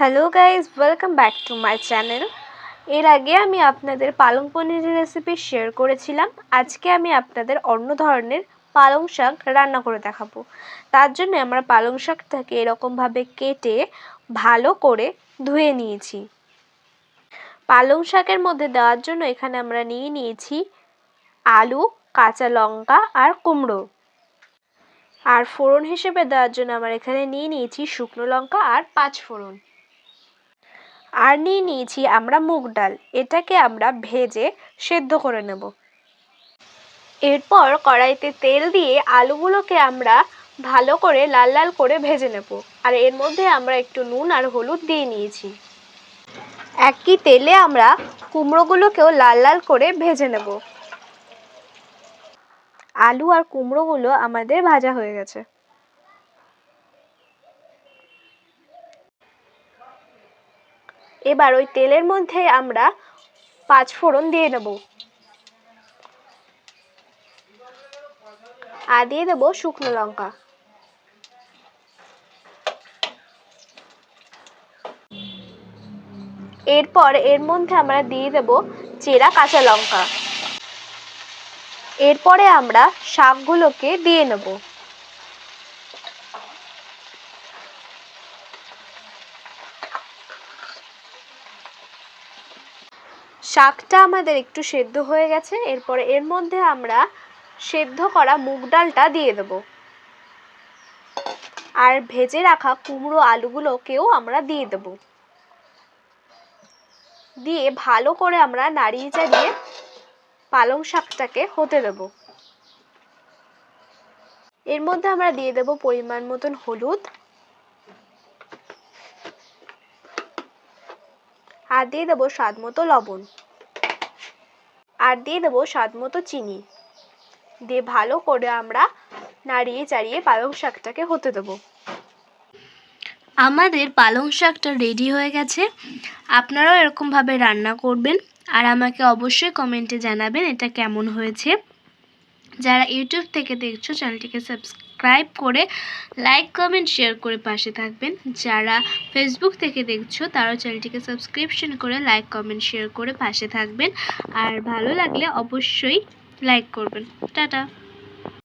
Hello guys welcome back to my channel এর আগে আমি আপনাদের পালং পনিরের রেসিপি শেয়ার করেছিলাম। আজকে আমি আপনাদের অন্য ধরনের পালং শাক রান্না করে দেখাবো। তার জন্য আমরা পালং শাকটাকে এরকমভাবে কেটে ভালো করে ধুয়ে নিয়েছি। পালং শাকের মধ্যে দেওয়ার জন্য এখানে আমরা নিয়ে নিয়েছি আলু, কাঁচা লঙ্কা আর কুমড়ো। আর ফোড়ন হিসেবে দেওয়ার জন্য আমার এখানে নিয়ে নিয়েছি শুকনো লঙ্কা আর পাঁচ ফোড়ন। আর নিয়ে নিয়েছি আমরা মুগ ডাল। এটাকে আমরা ভেজে সেদ্ধ করে নেব। এরপর কড়াইতে তেল দিয়ে আলুগুলোকে আমরা ভালো করে লাল লাল করে ভেজে নেব। আর এর মধ্যে আমরা একটু নুন আর হলুদ দিয়ে নিয়েছি। একই তেলে আমরা কুমড়োগুলোকেও লাল লাল করে ভেজে নেব। আলু আর কুমড়োগুলো আমাদের ভাজা হয়ে গেছে। এবার ওই তেলের মধ্যে আমরা পাঁচ ফোড়ন দিয়ে নেব। আর দিয়ে দেবো শুকনো লঙ্কা। এরপর এর মধ্যে আমরা দিয়ে দেব চেরা কাঁচা লঙ্কা। এরপরে আমরা শাকগুলোকে দিয়ে নেব। শাকটা আমাদের একটু সেদ্ধ হয়ে গেছে, এরপরে এর মধ্যে আমরা সেদ্ধ করা মুগ ডালটা দিয়ে দেব। আর ভেজে রাখা কুমড়ো আলুগুলোকেও আমরা দিয়ে দেব। দিয়ে ভালো করে আমরা নাড়িয়ে চাড়িয়ে পালং শাকটাকে হতে দেব। এর মধ্যে আমরা দিয়ে দেব পরিমাণ মতন হলুদ আর দিয়ে দেবো স্বাদ মতো লবণ। আর দিয়ে দেবো স্বাদ মতো চিনি। দিয়ে ভালো করে আমরা নাড়িয়ে চাড়িয়ে পালং শাকটাকে হতে দেবো। আমাদের পালং শাকটা রেডি হয়ে গেছে। আপনারাও এরকমভাবে রান্না করবেন। আর আমাকে অবশ্যই কমেন্টে জানাবেন এটা কেমন হয়েছে। যারা ইউটিউব থেকে দেখছ, চ্যানেলটিকে সাবস্ক্রাইব করে লাইক, কমেন্ট, শেয়ার করে পাশে থাকবেন। যারা ফেসবুক থেকে দেখছ, তারাও চ্যানেলটিকে সাবস্ক্রিপশন করে লাইক, কমেন্ট, শেয়ার করে পাশে থাকবেন। আর ভালো লাগলে অবশ্যই লাইক করবেন। টাটা।